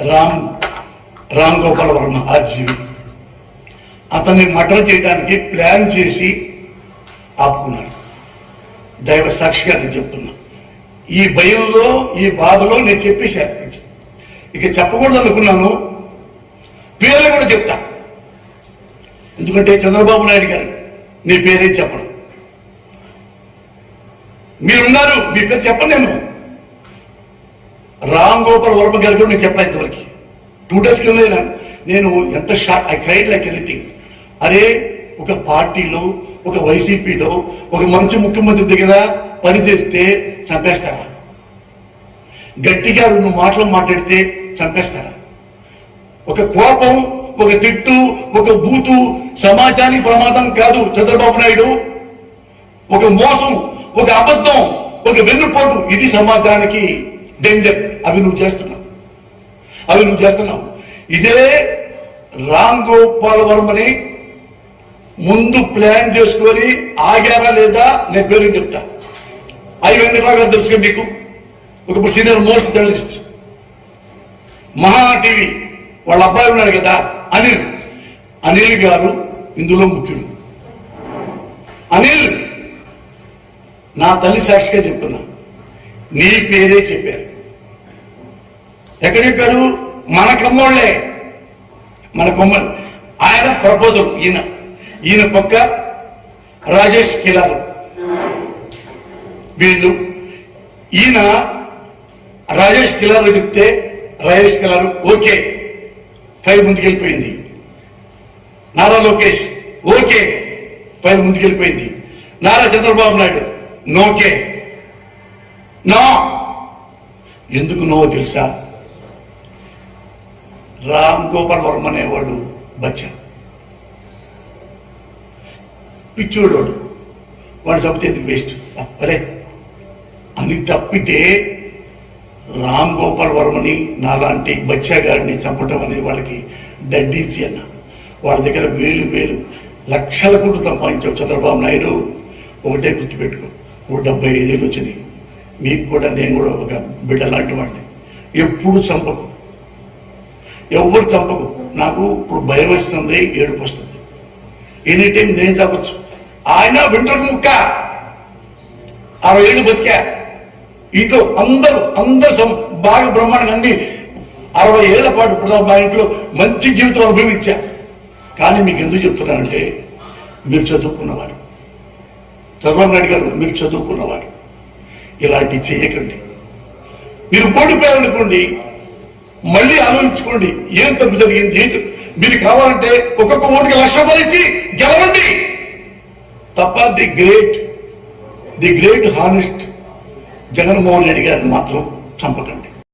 Ram Ram Gopal Varma RGV అతన్ని murder చేయడానికి plan చేసి ఆపుకున్నాడు దైవ సాక్షిగా నేను చెప్తున్నా. ఈ భయంలో ఈ బాధలో నేను చెప్పేశాను ఇక చెప్పకూడదు అనుకున్నాను. పేర్లు కూడా చెప్తా. ఎందుకంటే చంద్రబాబు నాయుడు గారు మీ పేరే చెప్పడం మీరున్నారు మీ పేరు చెప్పను నేను. రామ్ గోపాల్ వర్మ గారు కూడా నేను చెప్పాను ఇంతవరకు. టూ డేస్ కింద నేను- నేను ఎంత shock I cried like anything అరే ఒక పార్టీలో ఒక వైసీపీలో ఒక మంచి ముఖ్యమంత్రి దగ్గర పనిచేస్తే చంపేస్తారా? గట్టిగా రెండు మాటలు మాట్లాడితే చంపేస్తారా? ఒక కోపం ఒక తిట్టు ఒక బూతు సమాజానికి ప్రమాదం కాదు చంద్రబాబు నాయుడు. ఒక మోసం ఒక అబద్ధం ఒక వెన్నుపోటు ఇది సమాజానికి డేంజర్. అవి నువ్వు చేస్తున్నావు. అవి నువ్వు చేస్తున్నావు. ఇదే రామ్ గోపాల్ వర్మని ముందు ప్లాన్ చేసుకొని ఆగారా లేదా నేను పేరు చెప్తా. ఐ వెంకటరావు గారు తెలుసుగా మీకు? ఒక senior most journalist. Maha TV. వాళ్ళ అబ్బాయి ఉన్నాడు కదా అనిల్. అనిల్ గారు ఇందులో ముఖ్యుడు. అనిల్ నా తల్లి సాక్షిగా చెప్తున్నా. నీ పేరే చెప్పారు. ఎక్కడ చెప్పారు మన కమ్మోళ్ళే మన కొమ్మలు ఆయన ప్రపోజల్ ఈయన. ఈయన పక్క రాజేష్ కిలారు వీళ్ళు. ఈయన రాజేష్ కిలారు చెప్తే రాజేష్ కిలారు ఓకే. ఫైల్ ముందుకెళ్ళిపోయింది. నారా లోకేష్ ఓకే. ఫైల్ ముందుకెళ్ళిపోయింది. నారా చంద్రబాబు నాయుడు నోకే నో. ఎందుకు నో తెలుసా? రామ్ గోపాల్ వర్మ అనేవాడు బచ్చా పిచ్చోడు వాడు వాడు చంపితే ఎందుకు వేస్ట్? తప్పలే. అని తప్పితే రామ్ గోపాల్ వర్మని నాలాంటి బచ్చాగాడిని చంపటం అనేది వాళ్ళకి డడ్డీసి అన్న. వాళ్ళ దగ్గర వేలు వేలు లక్షల కోట్లు సంపాదించావు చంద్రబాబు నాయుడు. ఒకటే గుర్తుపెట్టుకో. ఓ డెబ్బై ఐదేళ్ళు వచ్చినాయి. మీకు కూడా నేను కూడా ఒక బిడ్డ లాంటి వాడిని. ఎప్పుడు చంపకు. ఎవరు చంపకు. నాకు ఇప్పుడు భయం వస్తుంది ఏడుపు వస్తుంది. ఎనీ టైం నేను చంపచ్చు. ఆయన వింటర్ ముక్క అరవై ఏళ్ళు బతికా. ఇంట్లో అందరూ అందరు సం- బాగా బ్రహ్మాండంగా అన్ని అరవై ఏళ్ళ పాటు ప్రధాన మా ఇంట్లో మంచి జీవితం అనుభవించా. కానీ మీకు ఎందుకు చెప్తున్నానంటే మీరు చదువుకున్నవారు. చంద్రబాబు నాయుడు గారు మీరు చదువుకున్నవారు. ఇలాంటివి చేయకండి. మీరు ఓడిపోయారనుకోండి మళ్ళీ ఆలోచించుకోండి ఏం తప్పు జరిగింది ఏం మీరు కావాలంటే ఒక్కొక్క ఓటుకి లక్ష రూపాయలు ఇచ్చి గెలవండి. తప్ప the great the great honest Jaganmohan Reddy గారిని మాత్రం చంపకండి.